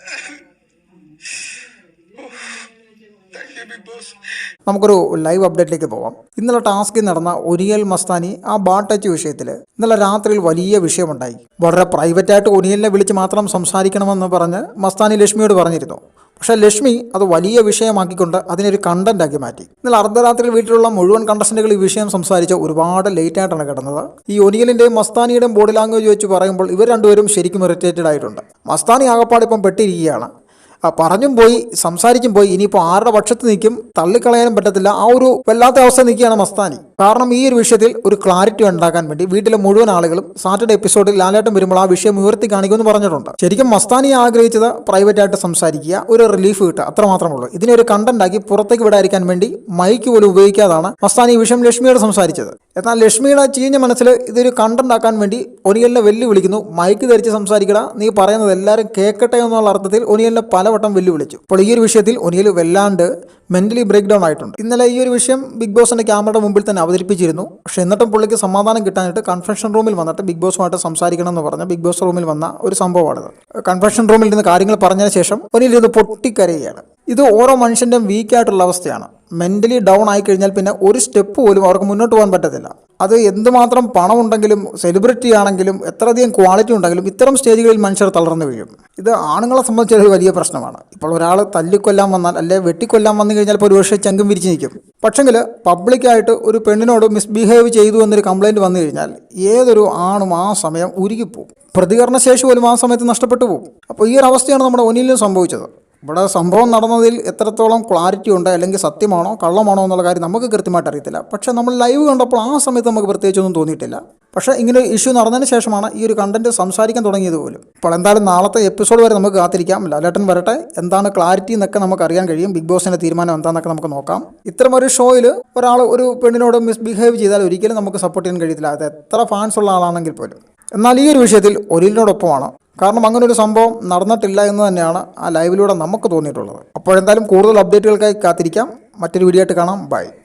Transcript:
Thank you Bigg Boss നമുക്കൊരു live അപ്ഡേറ്റിലേക്ക് പോവാം. ഇന്നലെ ടാസ്കിൽ നടന്ന ഒരിയൽ മസ്താനി ആ ബാ ടച്ച് വിഷയത്തിൽ ഇന്നലെ രാത്രിയിൽ വലിയ വിഷയമുണ്ടായി. വളരെ പ്രൈവറ്റായിട്ട് ഒരിയലിനെ വിളിച്ച് മാത്രം സംസാരിക്കണമെന്ന് പറഞ്ഞ് മസ്താനി ലക്ഷ്മിയോട് പറഞ്ഞിരുന്നു. പക്ഷേ ലക്ഷ്മി അത് വലിയ വിഷയമാക്കിക്കൊണ്ട് അതിനൊരു കണ്ടന്റ് ആക്കി മാറ്റി. ഇന്നലെ അർദ്ധരാത്രിയിൽ വീട്ടിലുള്ള മുഴുവൻ കണ്ടസ്റ്റന്റുകൾ ഈ വിഷയം സംസാരിച്ച് ഒരുപാട് ലേറ്റ് ആയിട്ടാണ് കിടന്നത്. ഈ ഒനിയലിന്റെയും മസ്താനിയുടെയും ബോഡി ലാംഗ്വേജ് വെച്ച് പറയുമ്പോൾ ഇവർ രണ്ടുപേരും ശരിക്കും ഇറിറ്റേറ്റഡ് ആയിട്ടുണ്ട്. മസ്താനി ആകപ്പാടിപ്പം പെട്ടിരിക്കുകയാണ്. പറഞ്ഞും പോയി സംസാരിക്കും പോയി. ഇനിയിപ്പോൾ ആരുടെ പക്ഷത്ത് നിൽക്കും തള്ളിക്കളയാനും പറ്റത്തില്ല. ആ ഒരു വല്ലാത്ത അവസ്ഥ നിൽക്കുകയാണ് മസ്താനി. കാരണം ഈ ഒരു വിഷയത്തിൽ ഒരു ക്ലാരിറ്റി ഉണ്ടാക്കാൻ വേണ്ടി വീട്ടിലെ മുഴുവൻ ആളുകളും സാറ്റർഡേ എപ്പിസോഡിൽ ലാലേട്ടം വരുമ്പോൾ ആ വിഷയം ഉയർത്തി കാണിക്കുമെന്ന് പറഞ്ഞിട്ടുണ്ട്. ശരിക്കും മസ്താനി ആഗ്രഹിച്ചത് പ്രൈവറ്റ് ആയിട്ട് സംസാരിക്കുക ഒരു റിലീഫ് കിട്ടുക അത്ര മാത്രമേ ഉള്ളൂ. ഇതിനെ ഒരു കണ്ടന്റ് ആക്കി പുറത്തേക്ക് വിടാതിരിക്കാൻ വേണ്ടി മൈക്ക് പോലും ഉപയോഗിക്കാതാണ് മസ്താനി വിഷം ലക്ഷ്മിയോട് സംസാരിച്ചത്. എന്നാൽ ലക്ഷ്മിയുടെ ചീഞ്ഞ മനസ്സിൽ ഇതൊരു കണ്ടന്റ് ആക്കാൻ വേണ്ടി ഒനിയലിനെ വെല്ലുവിളിക്കുന്നു. മൈക്ക് ധരിച്ച് സംസാരിക്കട. നീ പറയുന്നത് എല്ലാവരും കേൾക്കട്ടെ എന്നുള്ള അർത്ഥത്തിൽ ഒനിയലിനെ പലവട്ടം വെല്ലുവിളിച്ചു. അപ്പോൾ ഈ ഒരു വിഷയത്തിൽ ഒനിയൽ വല്ലാണ്ട് മെന്റലി ബ്രേക്ക് ഡൗൺ ആയിട്ടുണ്ട്. ഇന്നലെ ഈ ഒരു വിഷയം ബിഗ് ബോസിന്റെ ക്യാമറയുടെ മുമ്പിൽ തന്നെ അവതരിപ്പിച്ചിരുന്നു. പക്ഷെ എന്നിട്ടും പുള്ളിക്ക് സമാധാനം കിട്ടാനായിട്ട് കൺഫെഷൻ റൂമിൽ വന്നിട്ട് ബിഗ് ബോസുമായിട്ട് സംസാരിക്കണം എന്ന് പറഞ്ഞ ബിഗ് ബോസ് റൂമിൽ വന്ന ഒരു സംഭവമാണിത്. കൺഫെഷൻ റൂമിൽ നിന്ന് കാര്യങ്ങൾ പറഞ്ഞതിന് ശേഷം ഒനിയൽ ഇരുന്ന് പൊട്ടിക്കരയുകയാണ്. ഇത് ഓരോ മനുഷ്യന്റെയും വീക്കായിട്ടുള്ള അവസ്ഥയാണ്. മെന്റലി ഡൗൺ ആയി കഴിഞ്ഞാൽ പിന്നെ ഒരു സ്റ്റെപ്പ് പോലും അവർക്ക് മുന്നോട്ട് പോകാൻ പറ്റത്തില്ല. അത് എന്തുമാത്രം പണമുണ്ടെങ്കിലും സെലിബ്രിറ്റി ആണെങ്കിലും എത്രയധികം ക്വാളിറ്റി ഉണ്ടെങ്കിലും ഇത്തരം സ്റ്റേജുകളിൽ മനുഷ്യർ തളർന്നു വീഴും. ഇത് ആണുങ്ങളെ സംബന്ധിച്ചൊരു വലിയ പ്രശ്നമാണ്. ഇപ്പോൾ ഒരാൾ തല്ലിക്കൊല്ലാൻ വന്നാൽ അല്ലെ വെട്ടിക്കൊല്ലാൻ വന്നു കഴിഞ്ഞാൽ ഇപ്പോൾ ഒരുപക്ഷെ ചങ്കും വിരിച്ചു നിൽക്കും. പക്ഷെങ്കിൽ പബ്ലിക്കായിട്ട് ഒരു പെണ്ണിനോട് മിസ്ബിഹേവ് ചെയ്തു എന്നൊരു കംപ്ലൈന്റ് വന്നു കഴിഞ്ഞാൽ ഏതൊരു ആണും ആ സമയം ഉരുകിപ്പോവും. പ്രതികരണശേഷി പോലും ആ സമയത്ത് നഷ്ടപ്പെട്ടു പോകും അപ്പോൾ ഈ ഒരു അവസ്ഥയാണ് നമ്മുടെ ഒനിലും സംഭവിച്ചത്. ഇവിടെ സംഭവം നടന്നതിൽ എത്രത്തോളം ക്ലാരിറ്റി ഉണ്ട് അല്ലെങ്കിൽ സത്യമാണോ കള്ളമാണോ എന്നുള്ള കാര്യം നമുക്ക് കൃത്യമായിട്ട് അറിയത്തില്ല. പക്ഷേ നമ്മൾ ലൈവ് കണ്ടപ്പോൾ ആ സമയത്ത് നമുക്ക് പ്രത്യേകിച്ചൊന്നും തോന്നിയിട്ടില്ല. പക്ഷേ ഇങ്ങനെ ഇഷ്യൂ നടന്നതിന് ശേഷമാണ് ഈ ഒരു കണ്ടന്റ് സംസാരിക്കാൻ തുടങ്ങിയത് പോലും. അപ്പോൾ എന്തായാലും നാളത്തെ എപ്പിസോഡ് വരെ നമുക്ക് കാത്തിരിക്കാം. ലാലേട്ടൻ വരട്ടെ. എന്താണ് ക്ലാരിറ്റി എന്നൊക്കെ നമുക്ക് അറിയാൻ കഴിയും. ബിഗ് ബോസിന്റെ തീരുമാനം എന്താണെന്നൊക്കെ നമുക്ക് നോക്കാം. ഇത്തരം ഒരു ഷോയിൽ ഒരാൾ ഒരു പെണ്ണിനോട് മിസ്ബിഹേവ് ചെയ്താൽ ഒരിക്കലും നമുക്ക് സപ്പോർട്ട് ചെയ്യാൻ കഴിയത്തില്ല. അത് എത്ര ഫാൻസ് ഉള്ള ആളാണെങ്കിൽ പോലും. എന്നാൽ ഈ ഒരു വിഷയത്തിൽ ഒരിലിനോടൊപ്പമാണ് കാരണം അങ്ങനെ ഒരു സംഭവം നടന്നിട്ടില്ല എന്ന് തന്നെയാണ് ആ ലൈവിലൂടെ നമുക്ക് തോന്നിയിട്ടുള്ളത്. അപ്പോഴെന്തായാലും കൂടുതൽ അപ്ഡേറ്റുകൾക്കായി കാത്തിരിക്കാം. മറ്റൊരു വീഡിയോ ആയിട്ട് കാണാം. ബൈ